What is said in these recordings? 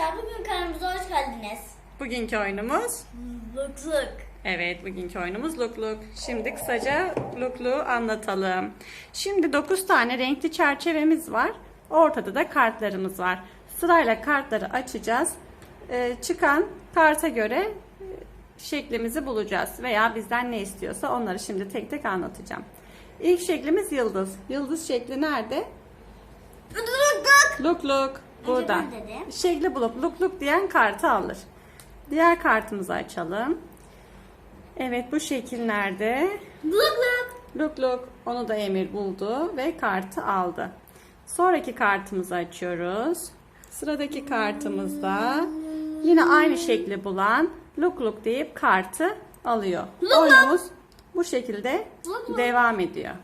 Arkadaşlar bugün kanalımıza hoş geldiniz. Bugünkü oyunumuz look. Evet, bugünkü oyunumuz Luk Luk. Şimdi kısaca Luk Luk'u anlatalım. Şimdi 9 tane renkli çerçevemiz var. Ortada da kartlarımız var. Sırayla kartları açacağız. Ee, çıkan karta göre e, şeklimizi bulacağız. Veya bizden ne istiyorsa onları şimdi tek tek anlatacağım. İlk şeklimiz yıldız. Yıldız şekli nerede? Look look. Luk Luk. Burada. ben dedim. Şekli bulup Luk Luk diyen kartı alır. Diğer kartımızı açalım. Evet bu şekil nerede? Look look. Luk Luk onu da Emir buldu ve kartı aldı. Sonraki kartımızı açıyoruz. Sıradaki kartımızda yine aynı şekli bulan Luk Luk deyip kartı alıyor. Luk Luk. Oyunumuz bu şekilde Luk Luk. devam ediyor.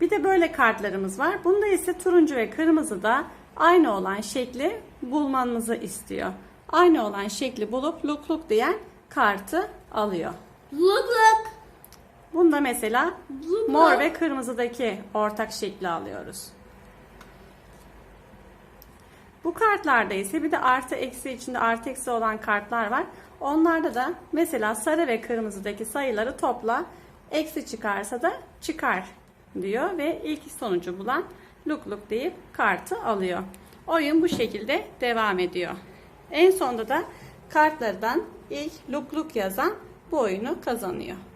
Bir de böyle kartlarımız var. Bunda ise turuncu ve kırmızı da aynı olan şekli bulmanızı istiyor. Aynı olan şekli bulup luk luk diyen kartı alıyor. Look look. Bunda mesela Luk mor luk. ve kırmızıdaki ortak şekli alıyoruz. Bu kartlarda ise bir de artı eksi içinde artı eksi olan kartlar var. Onlarda da mesela sarı ve kırmızıdaki sayıları topla. Eksi çıkarsa da çıkar diyor ve ilk sonucu bulan luk luk deyip kartı alıyor. Oyun bu şekilde devam ediyor. En sonunda da kartlardan ilk luk luk yazan bu oyunu kazanıyor.